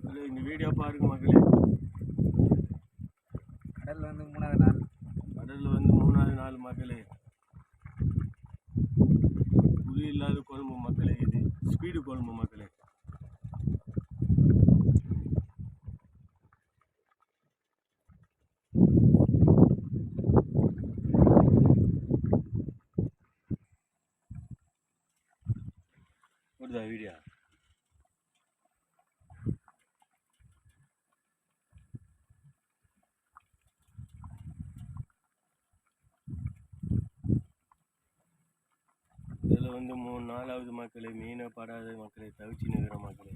இல்லை இந்த வீடியோ பாருங்க மக்களே கடலில் வந்து மூணாவது நாள். கடலில் வந்து மூணாவது நாள் மக்களே புளி இல்லாத குழம்பு மக்களே இது ஸ்பீடு குழம்பு மக்களே வருதா வீடியோ? இதில் வந்து மூணு நாலாவது மக்களை மீனை படாத மக்களை தவிச்சு நிற்கிற மக்களை.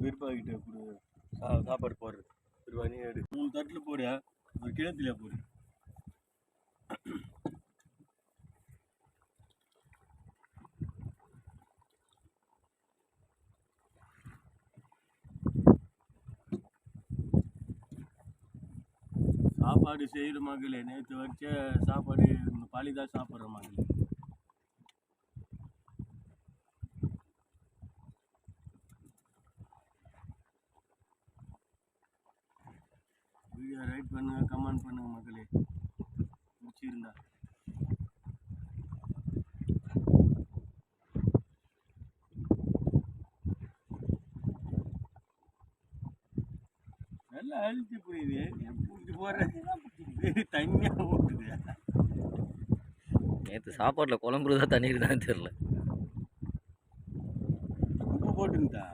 பிர்பா கிட்ட கொடு. சா சாப்பாடு போடுறது பிர்பா நீ எடு. மூணு தட்டில் போடு ஒரு கிணத்துல போடு. சாப்பாடு செய்கிற மகளே நேற்று வச்ச சாப்பாடு பாலி தான் சாப்பிட்ற மகளே வீடியோ ரைட் பண்ணுங்க கமெண்ட் பண்ணுங்க மக்களே இருந்தார் நல்லா அழிச்சு போயுது. பிடிச்சி போடுறது தண்ணியாக ஓட்டுது நேற்று சாப்பாட்டில் குழம்புல தான் தண்ணீர் தான் தெரில உப்பு போட்டுருந்தா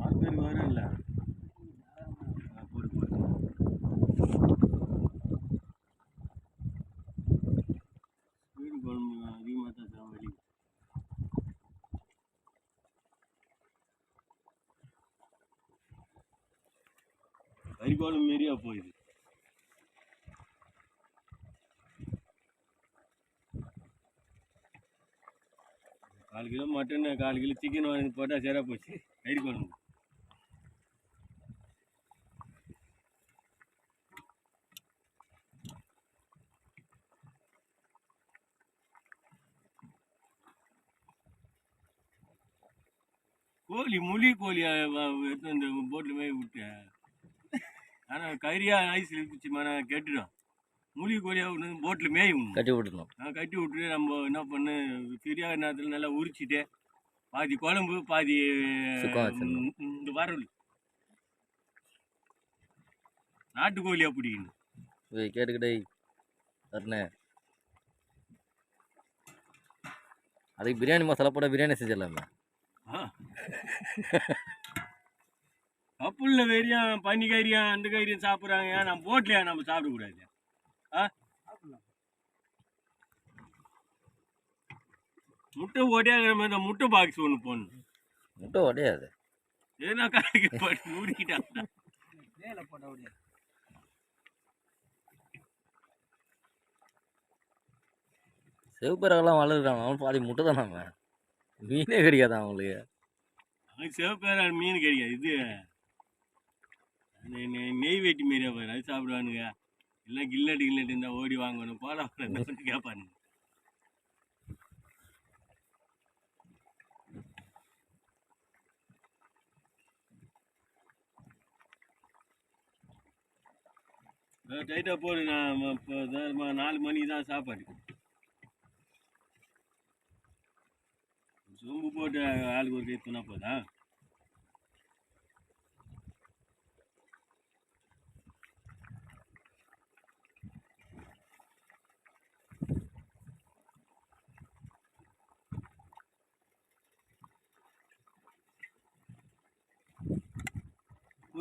ஆறு பேருக்கு வரும்ல ஆ, போடு போடு வீடு குழம்பு அதிகமாக தான் தரும் வெளியே கறி குழம்பு போயிடுது கால் கிலோ மட்டன் கால் கிலோ சிக்கன் வாங்கி போட்டால் சரியாக போச்சு. கறி குழம்பு கோழி முழி கோழி எடுத்து அந்த போட்டில் போய் விட்டேன் ஆனால் கறியாக ஐஸ் இருந்துச்சு நான் கெட்டுடும். முழி கோழியாக ஒன்று போட்டில் மேய் விடணும் கட்டி விட்டுருந்தோம் நான் கட்டி விட்டுட்டு நம்ம என்ன பண்ணு ஃப்ரீயாக நேரத்தில் நல்லா உரிச்சிட்டு பாதி குழம்பு பாதி இந்த வரல் நாட்டுக்கோழியாக பிடிக்கணும். கேட்டுக்கிட்டே வரண்ணே அதுக்கு பிரியாணி மசாலா போட பிரியாணி செஞ்சிடலாமே. கப்புளில் வெறியும் பன்னி கறியும் அந்த கறியும் சாப்பிட்றாங்க. ஏன்? நம்ம போட்லையா நம்ம சாப்பிடக்கூடாது ஆ? முட்டை ஓட்டியாங்கிற மாதிரி இந்த முட்டை பாக்ஸ் ஒன்று போடணும். முட்டை உடையாது ஏன்னா கடைக்கு போட்டு மூடிக்கிட்டாங்க வேலை போட்ட அப்படியே செவப்பறகெல்லாம் வளர்க்குறாங்க. அவன் பாதி முட்டை தானே அவன். மீனே கிடைக்காது அவங்களுக்கு? சிவப்பேரா மீன் கிடைக்காது. இது நெய் வெட்டி மாரியா பாரு அது சாப்பிடுவானுங்க. எல்லாம் கில்லட்டு கில்லட்டு இருந்தால் ஓடி வாங்கணும். போல கேட்பானுங்க டைட்டாக போடு. நான் இப்போ நாலு மணிக்கு தான் சாப்பாடு. சொம்பு போட்டு ஆளுக்கு ஒரு கை துணா போதா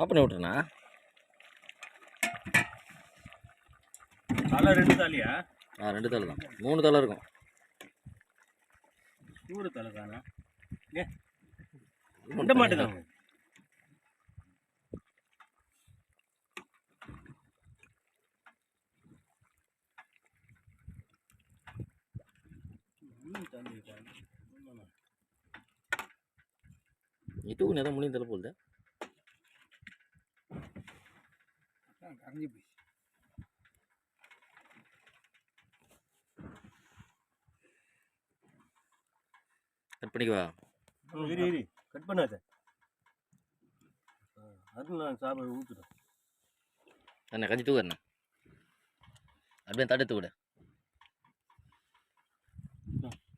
ஆஃப் பண்ணி விட்றேண்ணா தலை ரெண்டு தாலியா? ஆ ரெண்டு தலை தான். மூணு தலை இருக்கும். சூடு தலை தானே? ஏ முட்டை மாட்டுதான் இதுவும் நேரம் முடியும் தலை போகுது கரைஞ்சி போய் கட் பண்ணிக்குவா இரு இரு. கட் பண்ணாத. அதுவும் நான் சாப்பாடு ஊற்றுறேன் என்ன கஞ்சி தூக்குறேண்ணா அப்படியே தட்டு தூக்கிடு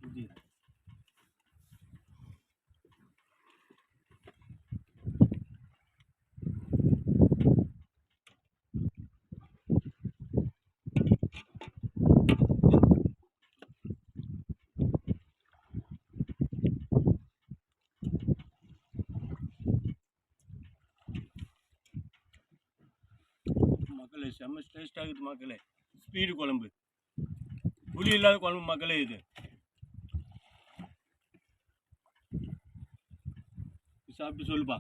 ஊற்றி மக்களே செம்ம டேஸ்ட் இருக்குது மக்களே. ஸ்பீடு குழம்பு. புளி இல்லாத குழம்பு மக்களே இது. சாப்பிட்டு சொல்லுப்பா.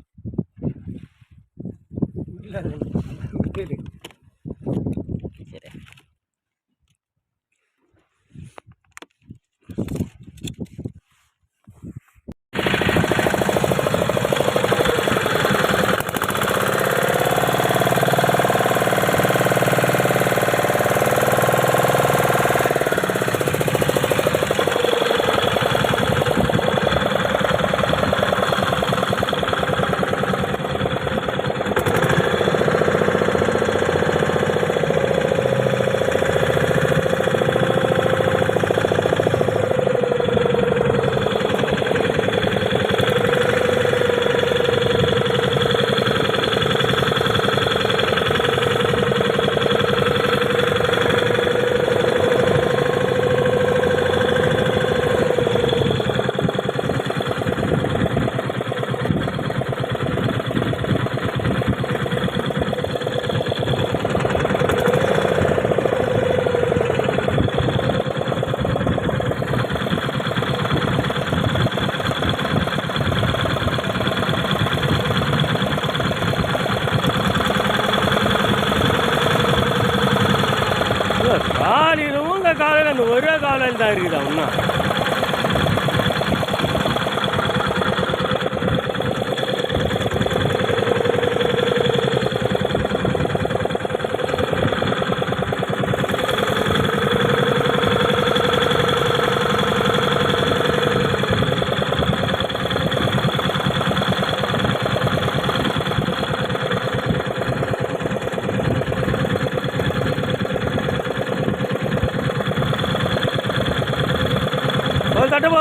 காலையிலும் உங்கள் காலையில் அந்த ஒரே காலையில் தான் இருக்குதா இன்னும்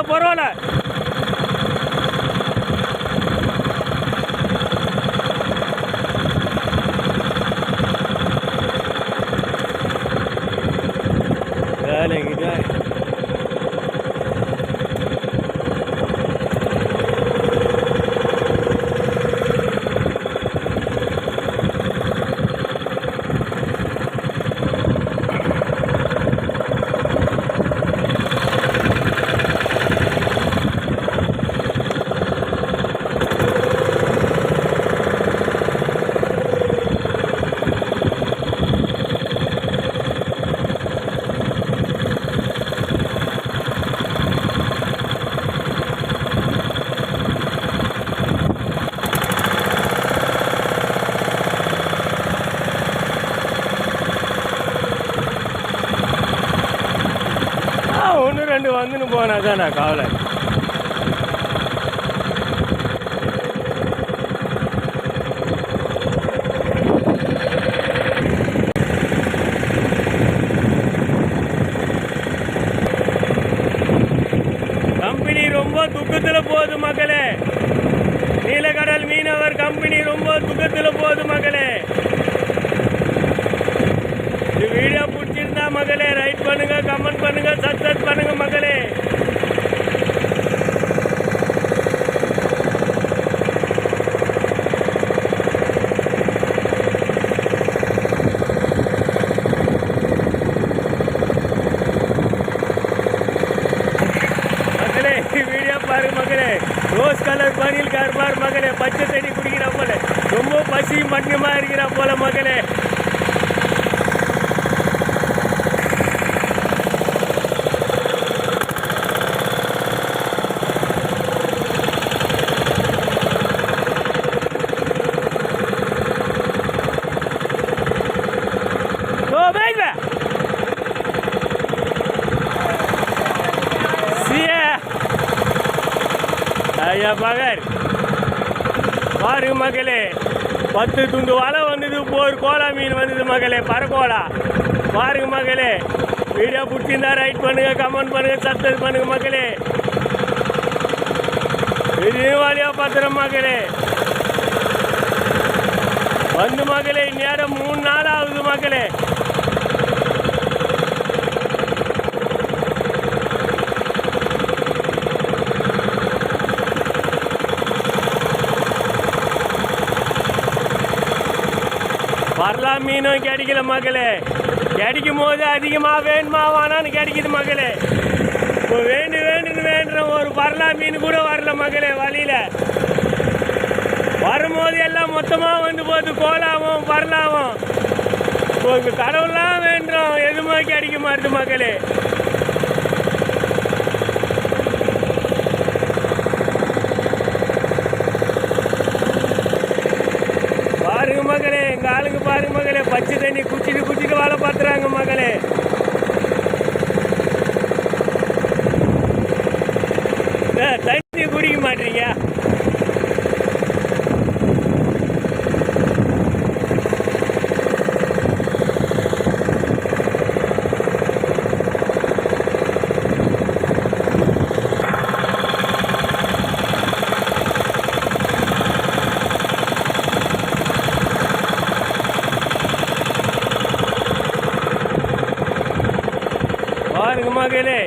பரவாயில்ல. போனா தானே கவலை. கம்பெனி ரொம்ப துக்கத்தில் போகுது மக்களே. நீலக்கடல் மீனவர் கம்பெனி ரொம்ப துக்கத்தில் போகுது மக்களே இந்த வீடியோ பிடிச்சிருந்தா மகளே ரைட் பண்ணுங்க கமெண்ட் பண்ணுங்க சப்ஸ்கிரைப் பண்ணுங்க மகளே மகளே வீடியோ பாருங்க மகளே ரோஸ் கலர் பனில் கார்பார் மகளே பச்சை தண்ணி குடிக்கிறா போல ரொம்ப பசி மண்ணியமா இருக்கிறா போல மகளே பகர் பாருங்க மகளே பத்து துண்டு வலை வந்தது ஒரு கோலா மீன் வந்தது மகளே பரகோலா. பாருங்க மகளே வீடியோ பிடிச்சிருந்தா ரைட் பண்ணுங்க கமெண்ட் பண்ணுங்க சப்ஸ்கிரைப் பண்ணுங்க மகளே. பெரிய வாலியா பத்திரம் மகளே. வந்து மகளே நேரம் மூணு நாள் ஆகுது மகளே. எல்லா மீனும் கிடைக்கல மகளே. கிடைக்கும் போது அதிகமாக வேணுமா வேணான்னு கிடைக்குது மகளே. இப்போ வேண்டு வேண்டுன்னு வேண்டுற ஒரு பரலா மீன் கூட வரல மகளே வழியில். வரும்போது எல்லாம் மொத்தமாக வந்து போகுது கோலாவும் பரலாவும் இப்போ இங்கே கடவுள்லாம் வேண்டுறோம். எதுவுமே கிடைக்க மாட்டுது மகளே பாருங்க மகளே எங்க ஆளுங்க பாருங்க மகளே பச்சை தண்ணி குச்சிட்டு குச்சிட்டு வாழை பார்த்துறாங்க மகளே ஏ, தண்ணி குடிக்க மாட்டீங்க பாருங்க மகளே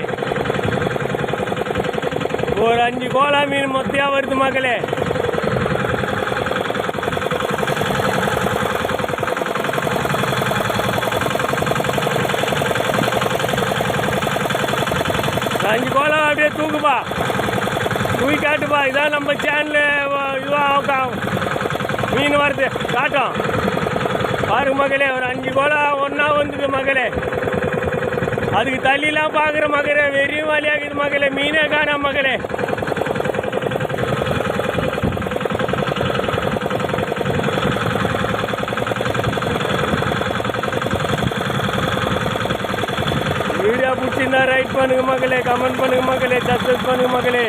இன்னைக்கு அஞ்சு கோலா மீன் மொத்தையா வருது மகளே அஞ்சு கோலா அப்படியே தூக்குப்பா. தூக்கி காட்டுப்பா. இதான் நம்ம சேனல் இதுவாக மீன் வருது. காட்டும். பாரு மகளே ஒரு அஞ்சு கோலா ஒன்றா வந்துது மகளே அதுக்கு தள்ளிலாம் பார்க்குற மகளே வெறியும் வழியாகுது மகளே மீனே காணாம் மகளே வீடியோ பிடிச்சிருந்தா ரைட் பண்ணுங்க மகளே கமெண்ட் பண்ணுங்க மகளே சப்ஸ்கிரைப் பண்ணுங்க மகளே.